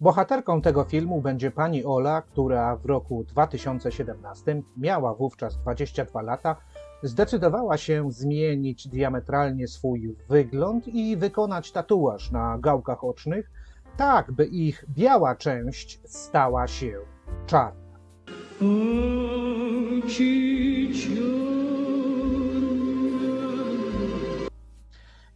Bohaterką tego filmu będzie pani Ola, która w roku 2017 miała wówczas 22 lata, zdecydowała się zmienić diametralnie swój wygląd i wykonać tatuaż na gałkach ocznych, tak by ich biała część stała się czarna.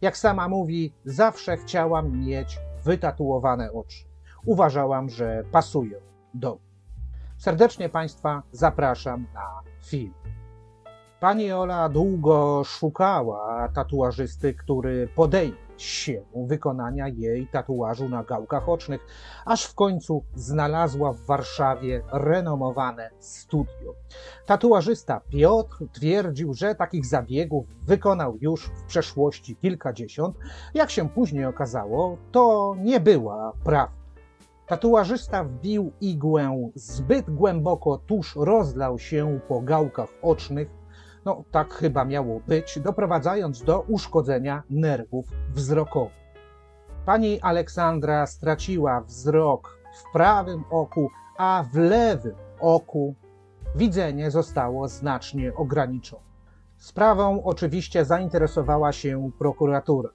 Jak sama mówi, zawsze chciałam mieć wytatuowane oczy. Uważałam, że pasują do mnie. Serdecznie Państwa zapraszam na film. Pani Ola długo szukała tatuażysty, który podejmie się wykonania jej tatuażu na gałkach ocznych, aż w końcu znalazła w Warszawie renomowane studio. Tatuażysta Piotr twierdził, że takich zabiegów wykonał już w przeszłości kilkadziesiąt. Jak się później okazało, to nie była prawda. Tatuażysta wbił igłę zbyt głęboko, tuż rozlał się po gałkach ocznych. No, tak chyba miało być, doprowadzając do uszkodzenia nerwów wzrokowych. Pani Aleksandra straciła wzrok w prawym oku, a w lewym oku widzenie zostało znacznie ograniczone. Sprawą oczywiście zainteresowała się prokuratura.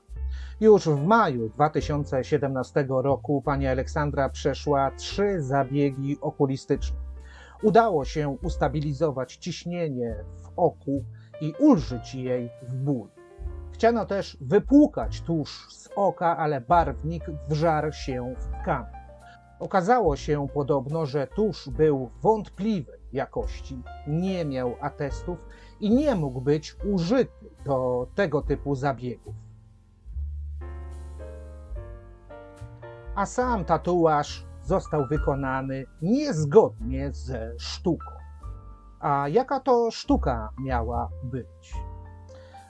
Już w maju 2017 roku pani Aleksandra przeszła trzy zabiegi okulistyczne. Udało się ustabilizować ciśnienie w oku i ulżyć jej w ból. Chciano też wypłukać tusz z oka, ale barwnik wżarł się w tkankę. Okazało się podobno, że tusz był wątpliwej jakości, nie miał atestów i nie mógł być użyty do tego typu zabiegów. A sam tatuaż został wykonany niezgodnie ze sztuką. A jaka to sztuka miała być?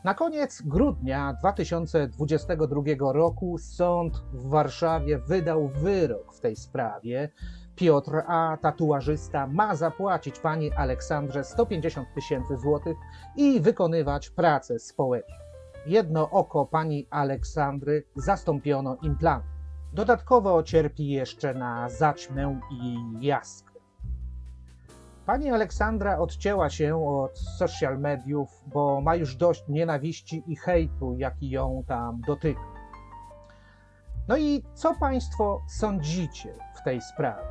Na koniec grudnia 2022 roku sąd w Warszawie wydał wyrok w tej sprawie. Piotr A., tatuażysta, ma zapłacić pani Aleksandrze 150 tysięcy złotych i wykonywać pracę społeczną. Jedno oko pani Aleksandry zastąpiono implantem. Dodatkowo cierpi jeszcze na zaćmę i jaskrę. Pani Aleksandra odcięła się od social mediów, bo ma już dość nienawiści i hejtu, jaki ją tam dotyka. No i co Państwo sądzicie w tej sprawie?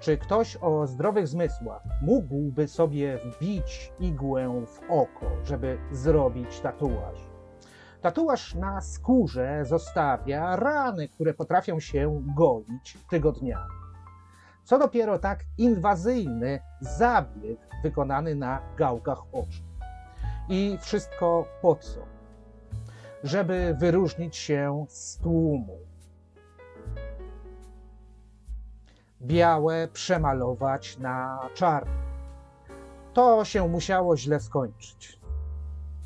Czy ktoś o zdrowych zmysłach mógłby sobie wbić igłę w oko, żeby zrobić tatuaż? Tatuaż na skórze zostawia rany, które potrafią się goić tygodniami. Co dopiero tak inwazyjny zabieg wykonany na gałkach oczu. I wszystko po co? Żeby wyróżnić się z tłumu. Białe przemalować na czarne. To się musiało źle skończyć.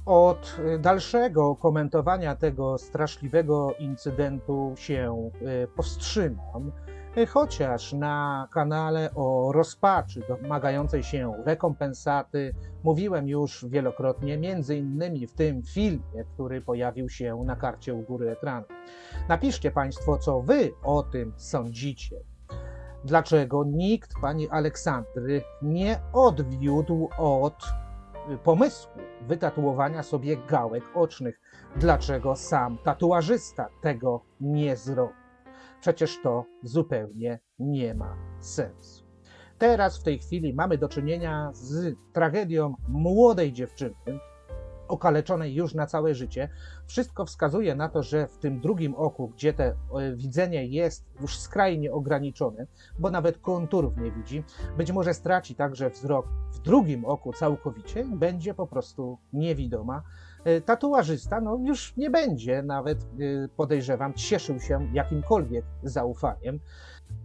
Od y, dalszego komentowania tego straszliwego incydentu się y, powstrzymam, y, chociaż na kanale o rozpaczy domagającej się rekompensaty mówiłem już wielokrotnie, między innymi w tym filmie, który pojawił się na karcie u góry ekranu. Napiszcie Państwo, co Wy o tym sądzicie. Dlaczego nikt pani Aleksandry nie odwiódł od pomysłu wytatuowania sobie gałek ocznych. Dlaczego sam tatuażysta tego nie zrobił? Przecież to zupełnie nie ma sensu. Teraz w tej chwili mamy do czynienia z tragedią młodej dziewczyny, okaleczonej już na całe życie. Wszystko wskazuje na to, że w tym drugim oku, gdzie te e, widzenie jest już skrajnie ograniczone, bo nawet konturów nie widzi, być może straci także wzrok w drugim oku całkowicie i będzie po prostu niewidoma. E, Tatuażysta no, już nie będzie nawet, e, podejrzewam, cieszył się jakimkolwiek zaufaniem.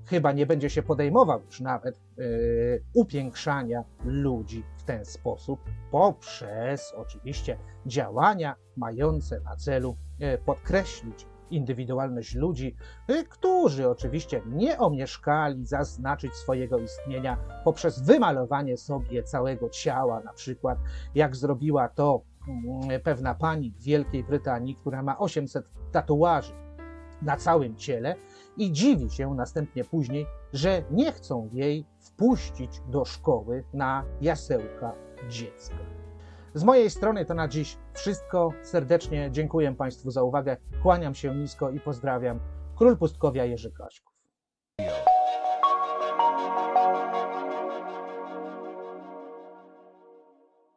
Chyba nie będzie się podejmował już nawet e, upiększania ludzi w ten sposób, poprzez oczywiście działania mające na celu e, podkreślić indywidualność ludzi, e, którzy oczywiście nie omieszkali zaznaczyć swojego istnienia poprzez wymalowanie sobie całego ciała, na przykład jak zrobiła to pewna pani w Wielkiej Brytanii, która ma 800 tatuaży na całym ciele i dziwi się następnie później, że nie chcą jej wpuścić do szkoły na jasełka dziecka. Z mojej strony to na dziś wszystko. Serdecznie dziękuję Państwu za uwagę. Kłaniam się nisko i pozdrawiam. Król Pustkowia Jerzy Kaśków.